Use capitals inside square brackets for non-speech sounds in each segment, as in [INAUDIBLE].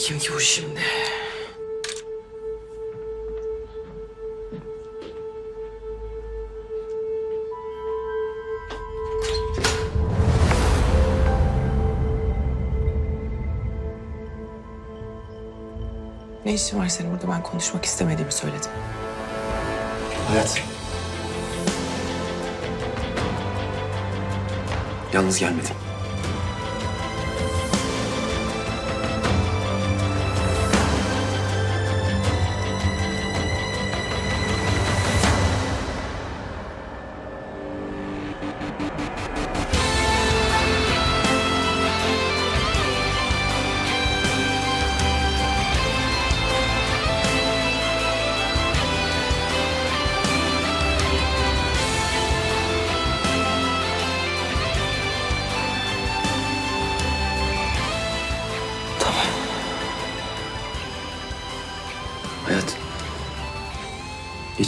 Kim ki bu şimdi? Ne işin var senin burada? Ben konuşmak istemediğimi söyledim. Hayat. Yalnız gelmedim.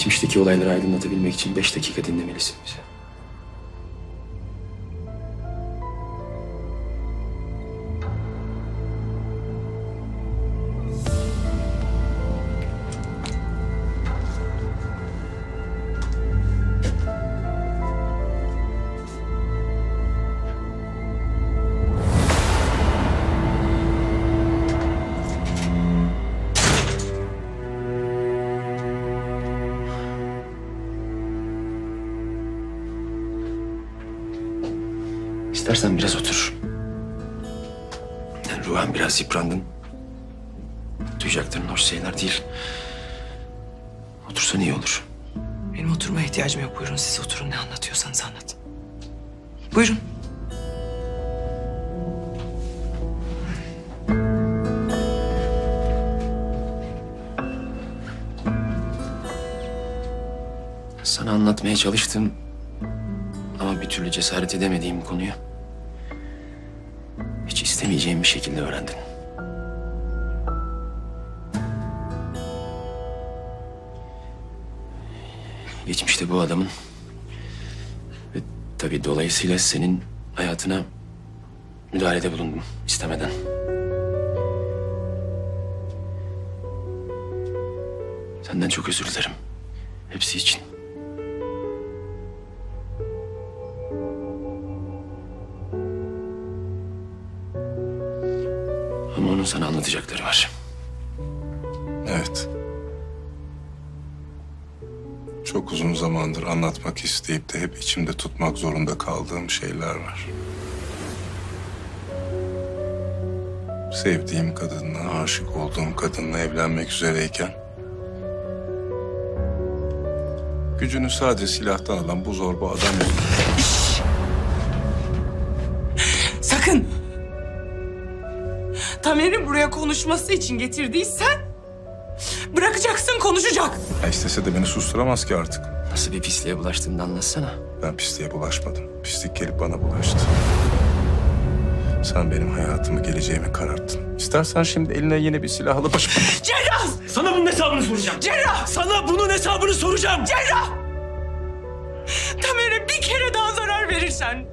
Geçmişteki olayları aydınlatabilmek için beş dakika dinlemelisin bizi. İstersen biraz otur. Yani ruhen biraz yıprandın. Duyacakların hoş şeyler değil. Otursan iyi olur. Benim oturmaya ihtiyacım yok. Buyurun siz oturun. Ne anlatıyorsanız anlatın. Buyurun. Sana anlatmaya çalıştım ama bir türlü cesaret edemediğim konuyu hiç istemeyeceğim bir şekilde öğrendin. Geçmişte bu adamın ve tabii dolayısıyla senin hayatına müdahalede bulundum istemeden. Senden çok özür dilerim. Hepsi için. Sana anlatacakları var. Evet. Çok uzun zamandır anlatmak isteyip de hep içimde tutmak zorunda kaldığım şeyler var. Sevdiğim kadınla, aşık olduğum kadınla evlenmek üzereyken... ...gücünü sadece silahtan alan bu zorba adam Tamer'in buraya konuşması için getirdiysen... ...bırakacaksın konuşacak. Ya istese de beni susturamaz ki artık. Nasıl bir pisliğe bulaştığını da anlatsana. Ben pisliğe bulaşmadım. Pislik gelip bana bulaştı. Sen benim hayatımı, geleceğimi kararttın. İstersen şimdi eline yeni bir silah alıp... [GASPS] Cerrah! Sana bunun hesabını soracağım. Cerrah! Sana bunun hesabını soracağım. Cerrah! Tamer'e bir kere daha zarar verirsen...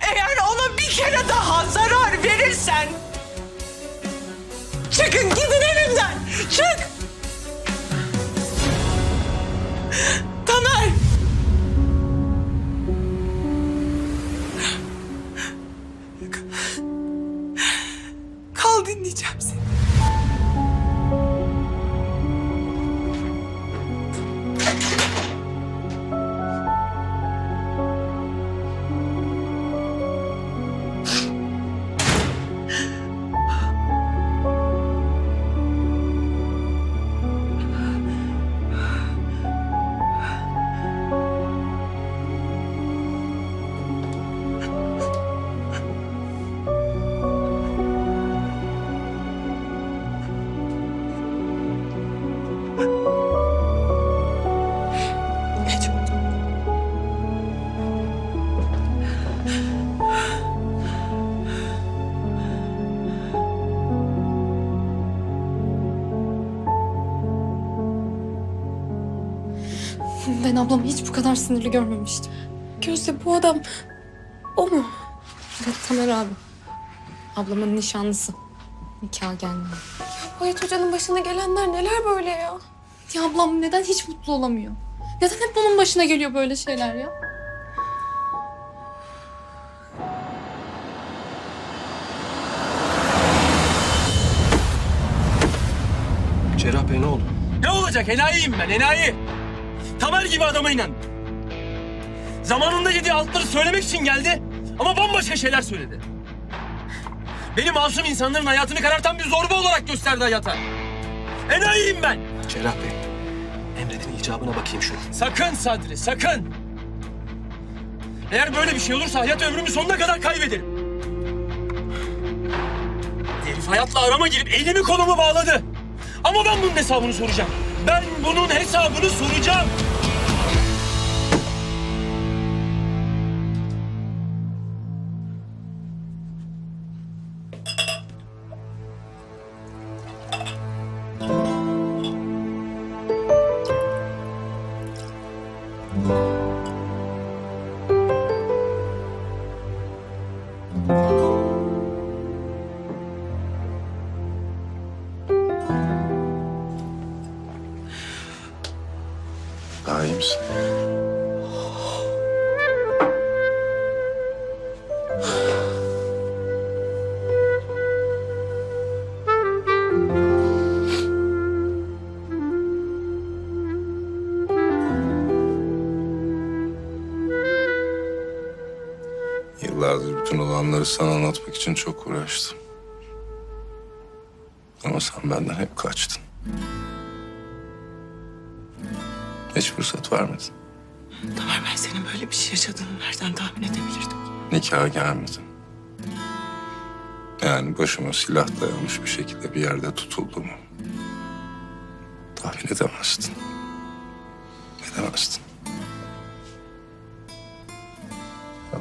...eğer ona bir kere daha zarar verirsen... ...çıkın gidin evimden! Çık! Ben ablamı hiç bu kadar sinirli görmemiştim. Gözde bu adam o mu? Evet Tamer abi. Ablamın nişanlısı. Nikah gelmiyor. Hayat Hoca'nın başına gelenler neler böyle ya? Ya ablam neden hiç mutlu olamıyor? Neden hep onun başına geliyor böyle şeyler ya? Cerrah Bey ne oldu? Ne olacak? Enayiyim ben, enayi. Tamer gibi adama inandım. Zamanında yediği altları söylemek için geldi ama bambaşka şeyler söyledi. Beni masum insanların hayatını karartan bir zorba olarak gösterdi hayata. Enayiyim ben. Cerrah Bey. Emredin icabına bakayım şunu. Sakın Sadri, sakın. Eğer böyle bir şey olursa hayat ömrümü sonuna kadar kaybederim. Herif hayatla arama girip elimi kolumu bağladı. Ama ben bunun hesabını soracağım. Ben bunun hesabını soracağım. Bütün olanları sana anlatmak için çok uğraştım. Ama sen benden hep kaçtın. Hiç fırsat vermedin. Tamer ben senin böyle bir şey yaşadığını nereden tahmin edebilirdim? Nikaha gelmedin. Yani başıma silah dayanmış bir şekilde bir yerde tutulduğumu tahmin edemezdin. Edemezdin.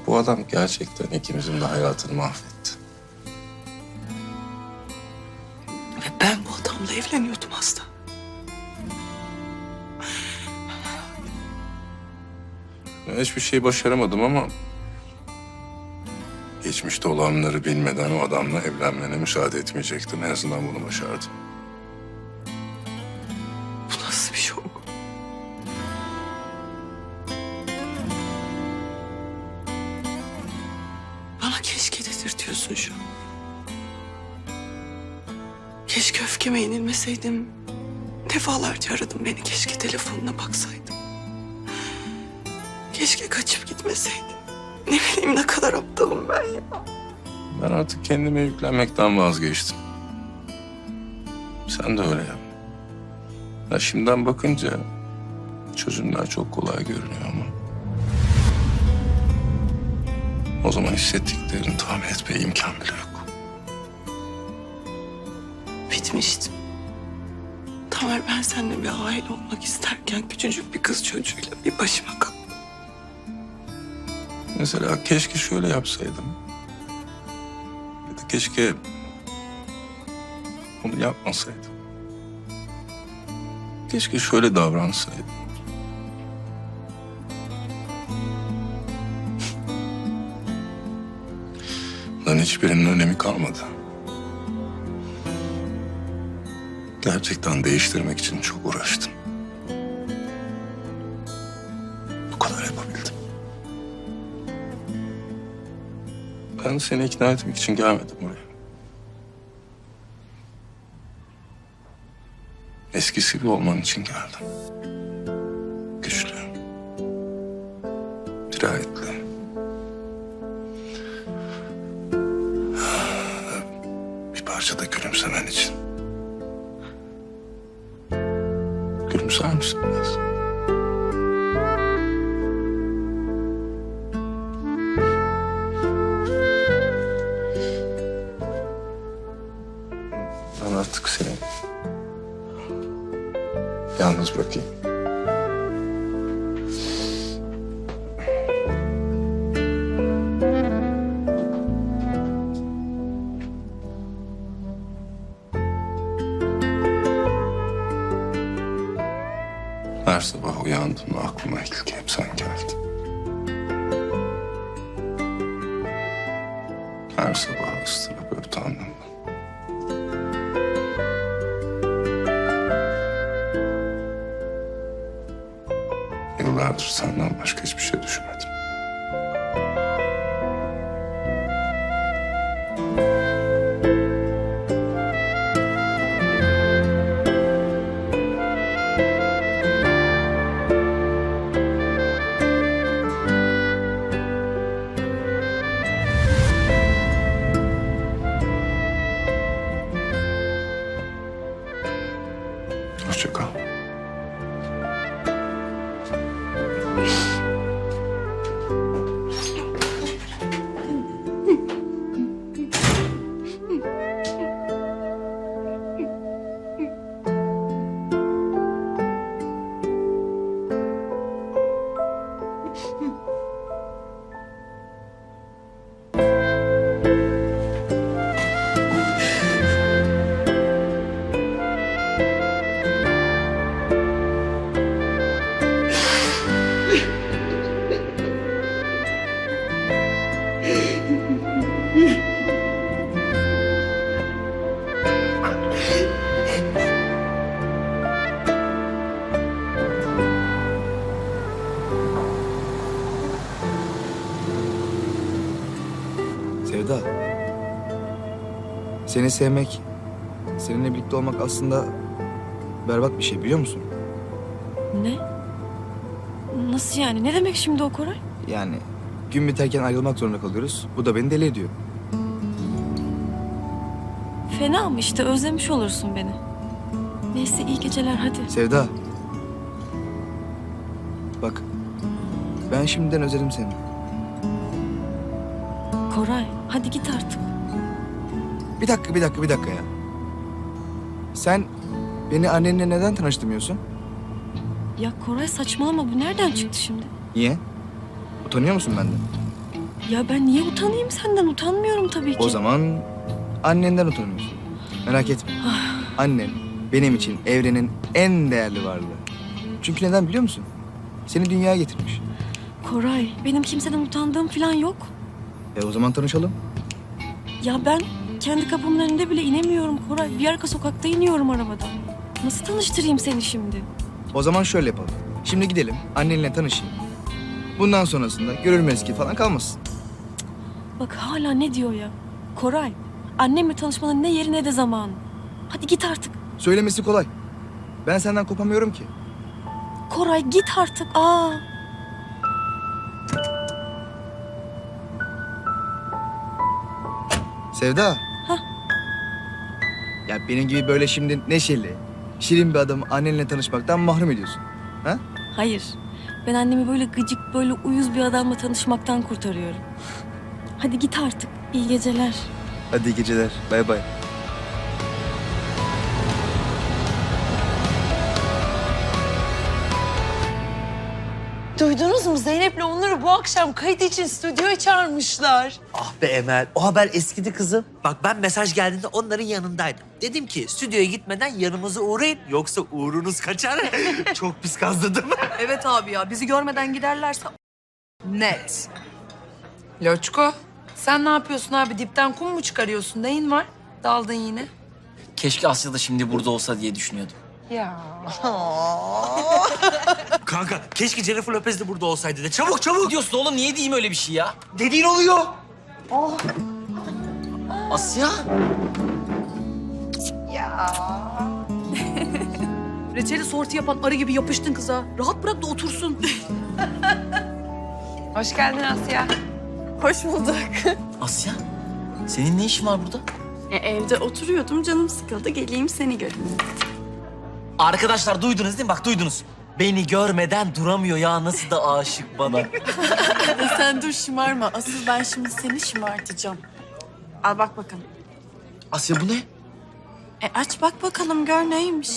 Bu adam gerçekten ikimizin de hayatını mahvetti. Ve ben bu adamla evleniyordum aslında. Ben hiçbir şey başaramadım ama... ...geçmişte olanları bilmeden o adamla evlenmene müsaade etmeyecektim. En azından bunu başardım. Dedirtiyorsun şu. Keşke öfkeme yenilmeseydim. Defalarca aradım beni. Keşke telefonuna baksaydım. Keşke kaçıp gitmeseydim. Ne bileyim ne kadar aptalım ben ya. Ben artık kendime yüklenmekten vazgeçtim. Sen de öyle yap. Ya şimdiden bakınca çözümler çok kolay görünüyor ama... O zaman hissettiklerini tahmin etmeye imkan bile yok. Bitmiştim. Tamer ben seninle bir aile olmak isterken küçücük bir kız çocuğuyla bir başıma kaldım. Mesela keşke şöyle yapsaydım. Ya da keşke onu yapmasaydım. Keşke şöyle davransaydım. Bunların hiçbirinin önemi kalmadı. Gerçekten değiştirmek için çok uğraştım. Bu kadar yapabildim. Ben seni ikna etmek için gelmedim buraya. Eskisi gibi olman için geldim. Güçlü. Dirayetli. Da gülümsemen için. Gülümser misin biraz? Her sabah uyandığımda aklıma ilk hep sen geldi. Her sabah ıstırap ötandım ben. Yıllardır senden başka hiçbir şey düşünmedim. Hoşça kal. Sevda. Seni sevmek, seninle birlikte olmak aslında berbat bir şey biliyor musun? Ne? Nasıl yani? Ne demek şimdi o Koray? Yani gün biterken ayrılmak zorunda kalıyoruz. Bu da beni deli ediyor. Fena mı işte özlemiş olursun beni. Neyse iyi geceler hadi. Sevda. Bak. Ben şimdiden özledim seni. Koray hadi git artık. Bir dakika, bir dakika, bir dakika ya. Sen beni annenle neden tanıştırmıyorsun? Ya Koray saçmalama bu nereden çıktı şimdi? Niye? Utanıyor musun benden? Ya ben niye utanayım senden? Utanmıyorum tabii ki. O zaman annenden utanıyorsun. Merak etme. Annen benim için evrenin en değerli varlığı. Çünkü neden biliyor musun? Seni dünyaya getirmiş. Koray benim kimseden utandığım falan yok. E o zaman tanışalım. Ya ben kendi kapımın önünde bile inemiyorum Koray. Bir arka sokakta iniyorum arabadan. Nasıl tanıştırayım seni şimdi? O zaman şöyle yapalım. Şimdi gidelim annenle tanışayım. Bundan sonrasında görülmez ki falan kalmasın. Bak hala ne diyor ya? Koray annemle tanışmanın ne yeri ne de zamanı. Hadi git artık. Söylemesi kolay. Ben senden kopamıyorum ki. Koray git artık. Aa. Sevda. Hah. Ya benim gibi böyle şimdi neşeli, şirin bir adamı annenle tanışmaktan mahrum ediyorsun. Hayır. Ben annemi böyle gıcık, böyle uyuz bir adamla tanışmaktan kurtarıyorum. Hadi git artık. İyi geceler. Hadi iyi geceler. Bay bay. Onur'u bu akşam kayıt için stüdyoya çağırmışlar. Ah be Emel, o haber eskidi kızım. Bak ben mesaj geldiğinde onların yanındaydım. Dedim ki stüdyoya gitmeden yanımıza uğrayın yoksa uğrunuz kaçar. [LAUGHS] Çok pis kazladım. [LAUGHS] Evet abi ya bizi görmeden giderlerse net. Loçko sen ne yapıyorsun abi dipten kum mu çıkarıyorsun neyin var? Daldın yine. Keşke Asya da şimdi burada olsa diye düşünüyordum. Ya. [LAUGHS] Kanka keşke Jennifer Lopez de burada olsaydı de. Çabuk çabuk. Diyorsun oğlum? Niye diyeyim öyle bir şey ya? Dediğin oluyor. Asya? [LAUGHS] Reçeli sorti yapan arı gibi yapıştın kıza. Rahat bırak da otursun. [LAUGHS] Hoş geldin Asya. Hoş bulduk. Asya? Senin ne işin var burada? E, evde oturuyordum canım sıkıldı geleyim seni göreyim. Arkadaşlar duydunuz değil mi? Bak duydunuz. Beni görmeden duramıyor ya. Nasıl da aşık bana. [LAUGHS] Sen dur şımarma. Asıl ben şimdi seni şımartacağım. Al bak bakalım. Asya bu ne? E aç bak bakalım gör neymiş.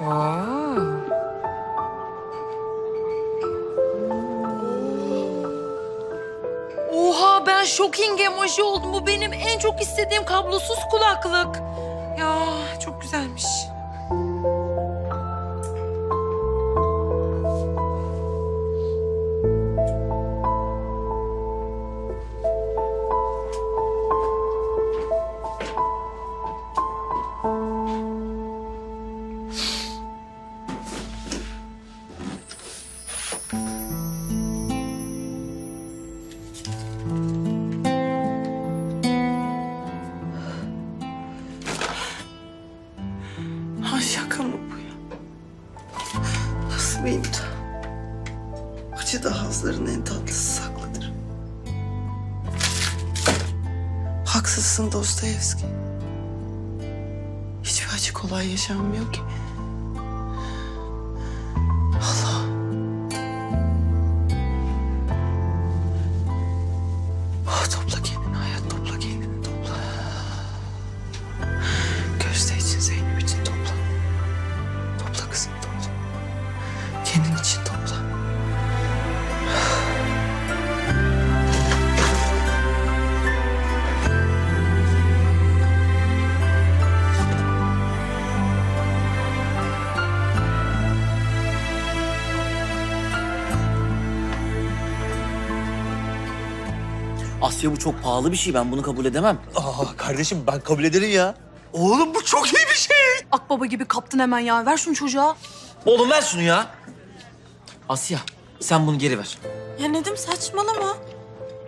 Oha shocking emoji oldum. Bu benim en çok istediğim kablosuz kulaklık. Ya Hiçbir acı kolay yaşanmıyor ki. Asya bu çok pahalı bir şey. Ben bunu kabul edemem. Aa kardeşim ben kabul ederim ya. Oğlum bu çok iyi bir şey. Akbaba gibi kaptın hemen ya. Ver şunu çocuğa. Oğlum ver şunu ya. Asya sen bunu geri ver. Ya Nedim saçmalama.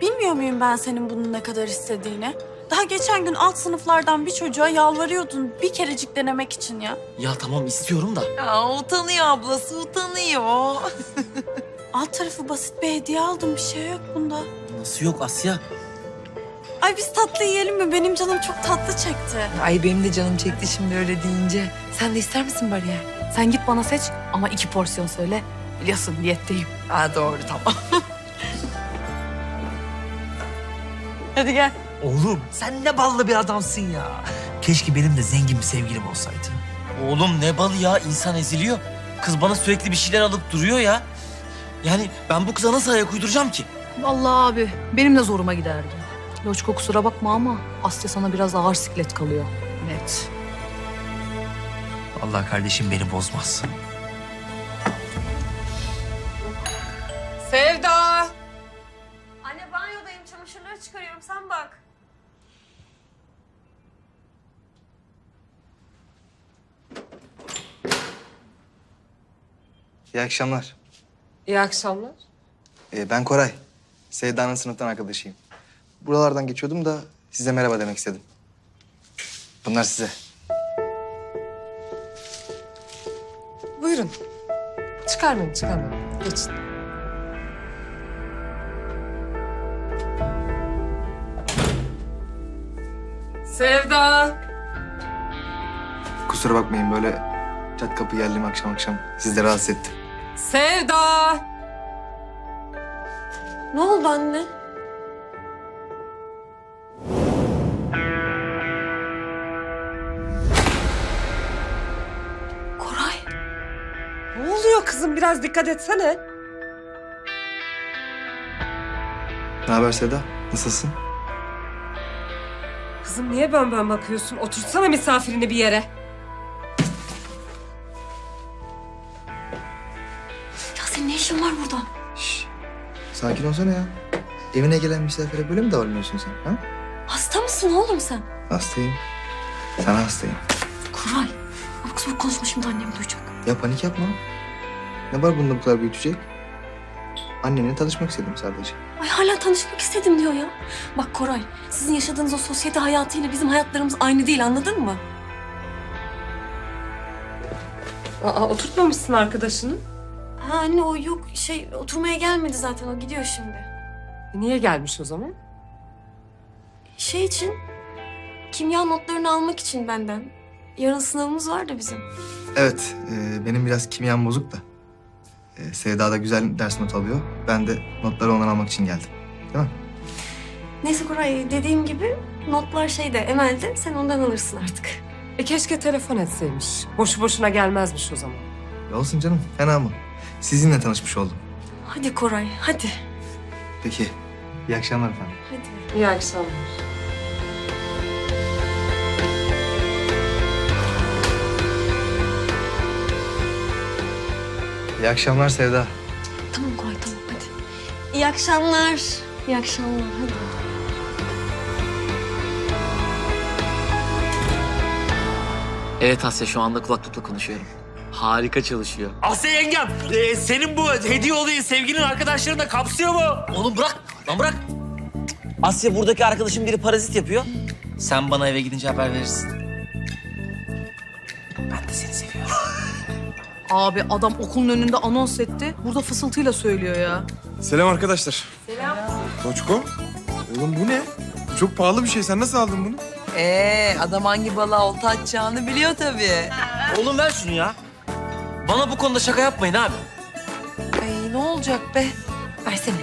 Bilmiyor muyum ben senin bunu ne kadar istediğini? Daha geçen gün alt sınıflardan bir çocuğa yalvarıyordun bir kerecik denemek için ya. Ya tamam istiyorum da. Ya utanıyor ablası utanıyor. [LAUGHS] Alt tarafı basit bir hediye aldım bir şey yok bunda. Nasıl yok Asya? Ay biz tatlı yiyelim mi? Benim canım çok tatlı çekti. Ay benim de canım çekti şimdi öyle deyince. Sen de ister misin bariyer? Sen git bana seç ama iki porsiyon söyle. Biliyorsun diyetteyim. Ha doğru tamam. [LAUGHS] Hadi gel. Oğlum sen ne ballı bir adamsın ya. Keşke benim de zengin bir sevgilim olsaydı. Oğlum ne balı ya insan eziliyor. Kız bana sürekli bir şeyler alıp duruyor ya. Yani ben bu kıza nasıl ayak uyduracağım ki? Vallahi abi benim de zoruma giderdi. Loçko kusura bakma ama Asya sana biraz ağır siklet kalıyor. Net. Allah kardeşim beni bozmaz. Sevda! Anne banyodayım çamaşırları çıkarıyorum sen bak. İyi akşamlar. İyi akşamlar. Ee, ben Koray. Sevda'nın sınıftan arkadaşıyım. Buralardan geçiyordum da size merhaba demek istedim. Bunlar size. Buyurun. Çıkarmayın, çıkarmayın. Geçin. Sevda! Kusura bakmayın böyle çat kapı geldim akşam akşam. Sizi de rahatsız ettim. Sevda! Ne oldu anne? Biraz dikkat etsene. Ne haber Sevda? Nasılsın? Kızım niye bön bön bakıyorsun? Otursana misafirini bir yere. Ya senin ne işin var burada? Şş, sakin olsana ya. Evine gelen misafire böyle mi davranıyorsun sen? Ha? Hasta mısın oğlum sen? Hastayım. Sana hastayım. Koray. Abuk sabuk konuşma şimdi annem duyacak. Ya panik yapma. Ne var bunda bu kadar büyütecek? Annenle tanışmak istedim sadece. Ay hala tanışmak istedim diyor ya. Bak Koray, sizin yaşadığınız o sosyete hayatıyla bizim hayatlarımız aynı değil anladın mı? Aa, oturtmamışsın arkadaşını. Ha anne o yok şey oturmaya gelmedi zaten o gidiyor şimdi. Niye gelmiş o zaman? Şey için kimya notlarını almak için benden. Yarın sınavımız var da bizim. Evet, e, benim biraz kimyam bozuk da. E, Sevda da güzel ders not alıyor. Ben de notları ondan almak için geldim. Değil mi? Neyse Koray dediğim gibi notlar şeyde Emel'de sen ondan alırsın artık. E keşke telefon etseymiş. Boşu boşuna gelmezmiş o zaman. Ya olsun canım, fena mı? Sizinle tanışmış oldum. Hadi Koray hadi. Peki, iyi akşamlar efendim. Hadi. İyi akşamlar. İyi akşamlar Sevda. Tamam Koray tamam hadi. İyi akşamlar. İyi akşamlar hadi. Evet Asya şu anda kulaklıkla konuşuyorum. Harika çalışıyor. Asya yengem e, senin bu hediye olayı sevgilinin arkadaşlarını da kapsıyor mu? Oğlum bırak. Lan bırak. Asya buradaki arkadaşım biri parazit yapıyor. Sen bana eve gidince haber verirsin. Ben de seni seviyorum. [LAUGHS] Abi adam okulun önünde anons etti. Burada fısıltıyla söylüyor ya. Selam arkadaşlar. Selam. Toçko. Oğlum bu ne? Bu Çok pahalı bir şey. Sen nasıl aldın bunu? Ee, adam hangi balığa olta atacağını biliyor tabii. Oğlum ver şunu ya. Bana bu konuda şaka yapmayın abi. Ay ne olacak be? Versene.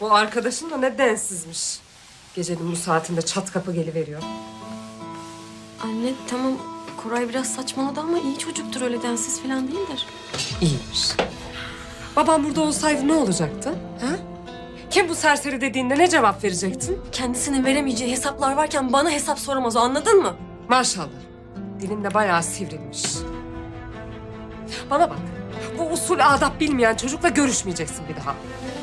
Bu arkadaşın da ne densizmiş. Gecenin bu saatinde çat kapı geliveriyor. Anne tamam Koray biraz saçmaladı ama iyi çocuktur öyle densiz falan değildir. İyiymiş. Babam burada olsaydı ne olacaktı? Ha? Kim bu serseri dediğinde ne cevap verecektin? Kendisinin veremeyeceği hesaplar varken bana hesap soramaz o anladın mı? Maşallah. Dilin de bayağı sivrilmiş. Bana bak. Bu usul adap bilmeyen çocukla görüşmeyeceksin bir daha.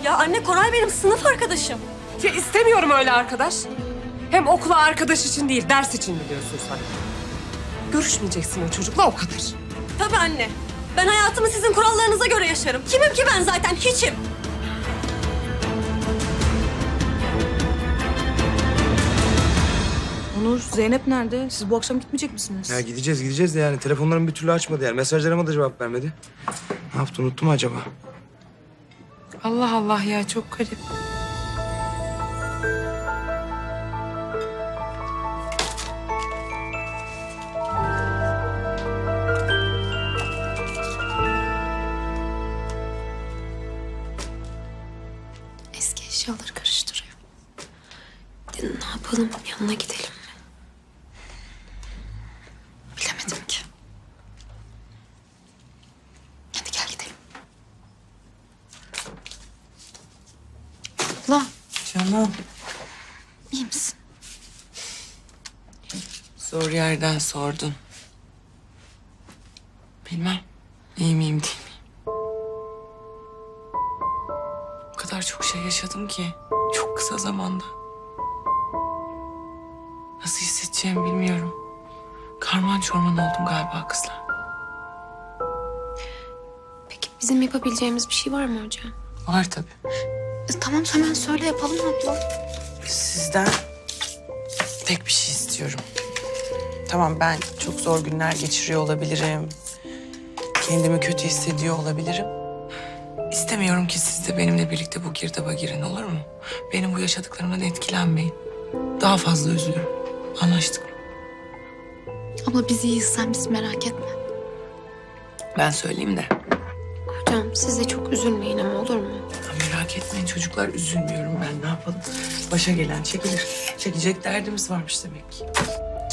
Ya anne Koray benim sınıf arkadaşım. Ya istemiyorum öyle arkadaş. Hem okula arkadaş için değil, ders için gidiyorsun sen. Görüşmeyeceksin o çocukla o kadar. Tabii anne. Ben hayatımı sizin kurallarınıza göre yaşarım. Kimim ki ben zaten hiçim. Onur, Zeynep nerede? Siz bu akşam gitmeyecek misiniz? Ya gideceğiz gideceğiz de yani telefonlarımı bir türlü açmadı yani. Mesajlarıma da cevap vermedi. Ne yaptı unuttu mu acaba? Allah Allah ya çok garip. Yanına gidelim mi? Bilemedim ki. Hadi gel gidelim. Abla, Canım iyi misin? zor yerden sordun. Nasıl hissedeceğimi bilmiyorum. Karman çorman oldum galiba kızlar. Peki bizim yapabileceğimiz bir şey var mı hocam? Var tabii. E, tamam hemen söyle yapalım abla. Sizden tek bir şey istiyorum. Tamam ben çok zor günler geçiriyor olabilirim. Kendimi kötü hissediyor olabilirim. İstemiyorum ki siz de benimle birlikte bu girdaba girin olur mu? Benim bu yaşadıklarımdan etkilenmeyin. Daha fazla üzülürüm. Anlaştık? Abla biz iyiyiz sen bizi merak etme. Ben söyleyeyim de. Hocam siz de çok üzülmeyin ama olur mu? Ya merak etmeyin çocuklar üzülmüyorum ben ne yapalım. Başa gelen çekilir. Çekecek derdimiz varmış demek ki.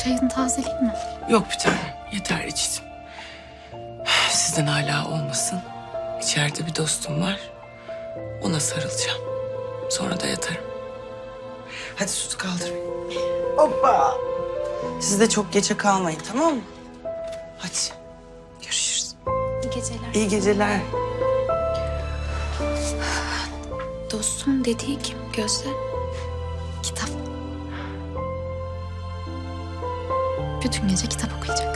Çayını tazeleyeyim mi? Yok bir tane. Yeter içtim. Sizden hala olmasın. İçeride bir dostum var. Ona sarılacağım. Sonra da yatarım. Hadi süt kaldır beni. Hoppa. Siz de çok geçe kalmayın tamam mı? Hadi. Görüşürüz. İyi geceler. İyi geceler. Dostum dediği kim Gözde? Kitap. Bütün gece kitap okuyacak.